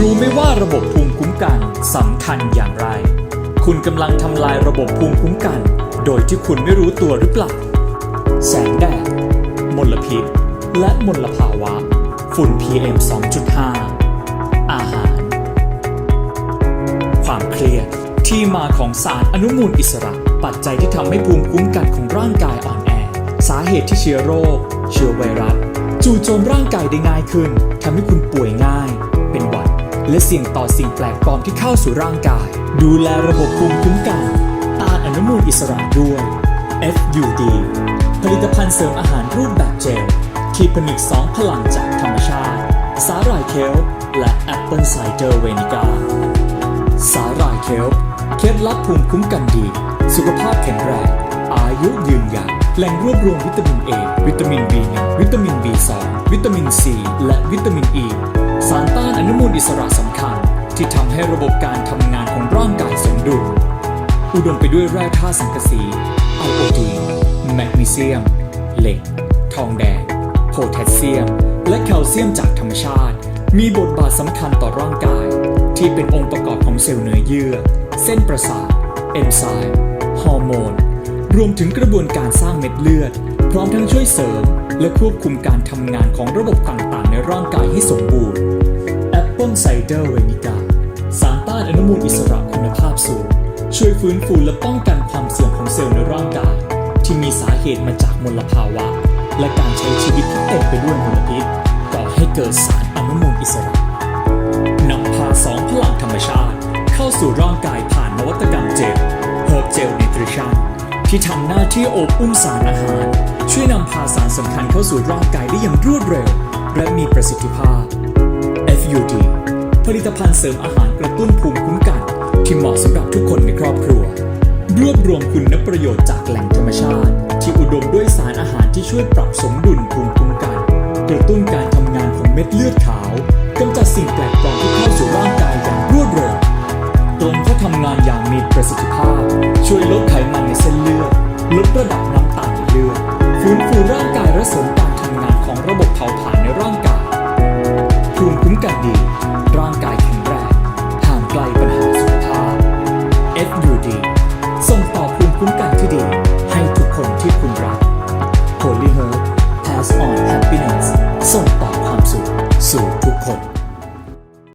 รู้ไหมว่าระบบภูมิคุ้มกันสำคัญอย่างไร คุณกำลังทำลายระบบภูมิคุ้มกัน โดยที่คุณไม่รู้ตัวหรือเปล่า แสงแดด มลพิษ และมลภาวะ ฝุ่น PM 2.5 อาหาร ความเครียดที่มาของสารอนุมูลอิสระ ปัจจัยที่ทำให้ภูมิคุ้มกันของร่างกายอ่อนแอ สาเหตุที่เชื้อโรค เชื้อไวรัสจู่โจมร่างกายได้ง่ายขึ้นทำให้คุณป่วยง่าย เป็นหวัด และเสี่ยงต่อสิ่งแปลกปลอมที่เข้าสู่ร่างกาย ดูแลระบบภูมิคุ้มกันต้านอนุมูลอิสระด้วย FUD ผลิตภัณฑ์เสริมอาหารรูปแบบเจลที่ผนึกสองพลังจากธรรมชาติ สาหร่ายเคลและแอปเปิลไซเดอร์เวนิกาสาหร่ายเคลเคล็ดลับภูมิคุ้มกันดี สุขภาพแข็งแรงอายุยืนยาวแหล่งรวบรวมวิตามิน A วิตามิน B1 วิตามิน B2 วิตามิน C และวิตามิน E สารต้านอนุมูลอิสระสำคัญ ที่ทำให้ระบบการทำงานของร่างกายสมดุล อุดมไปด้วยแร่ธาตุสังกะสีไอโอดีนแมกนีเซียม เหล็ก ทองแดง โพแทสเซียม และแคลเซียมจากธรรมชาติ มีบทบาทสำคัญต่อร่างกาย ที่เป็นองค์ประกอบของเซลล์เนื้อเยื่อ เส้นประสาท เอนไซม์ ฮอร์โมน รวมถึงกระบวนการสร้างเม็ดเลือด พร้อมทั้งช่วยเสริม และควบคุมการทำงานของระบบต่างๆ ในร่างกายให้สมบูรณ์แอปเปิลไซเดอร์เวนิกาสารต้านอนุมูลอิสระคุณภาพสูง ช่วยฟื้นฟูและป้องกันความเสื่อมของเซลล์ในร่างกาย ที่มีสาเหตุมาจากมลภาวะ และการใช้ชีวิตที่เต็มไปด้วยมลพิษก่อให้เกิดสารอนุมูลอิสระนำพาสองพลังธรรมชาติ เข้าสู่ร่างกายผ่านนวัตกรรมเจล Herb Gel Nutrition ที่ ที่ทำหน้าที่อบอุ้มสารอาหาร ช่วยนำพาสารสำคัญเข้าสู่ร่างกายได้อย่างรวดเร็ว และมีประสิทธิภาพ FUD ผลิตภัณฑ์เสริมอาหารกระตุ้นภูมิคุ้มกัน ที่เหมาะสำหรับทุกคนในครอบครัว รวบรวมคุณประโยชน์จากแหล่งธรรมชาติ ที่อุดมด้วยสารอาหารที่ช่วยปรับสมดุลภูมิคุ้มกัน กระตุ้นการทำงานของเม็ดเลือดขาวกำจัดสิ่งแปลกปลอมที่เข้าสู่ร่างกายอย่างรวดเร็วตรงเข้าทำงานอย่างมีประสิทธิภาพ ช่วยลดไขมัน ลดระดับน้ำตาลในเลือดฟื้นฟูร่างกายและเสริมการทำงานของระบบเผาผลาญในร่างกายภูมิคุ้มกันดี ร่างกายแข็งแรงห่างไกลปัญหาสุขภาพ FUD ส่งต่อภูมิคุ้มกันที่ดี ให้ทุกคนที่คุณรัก Holy Herb Pass on Happiness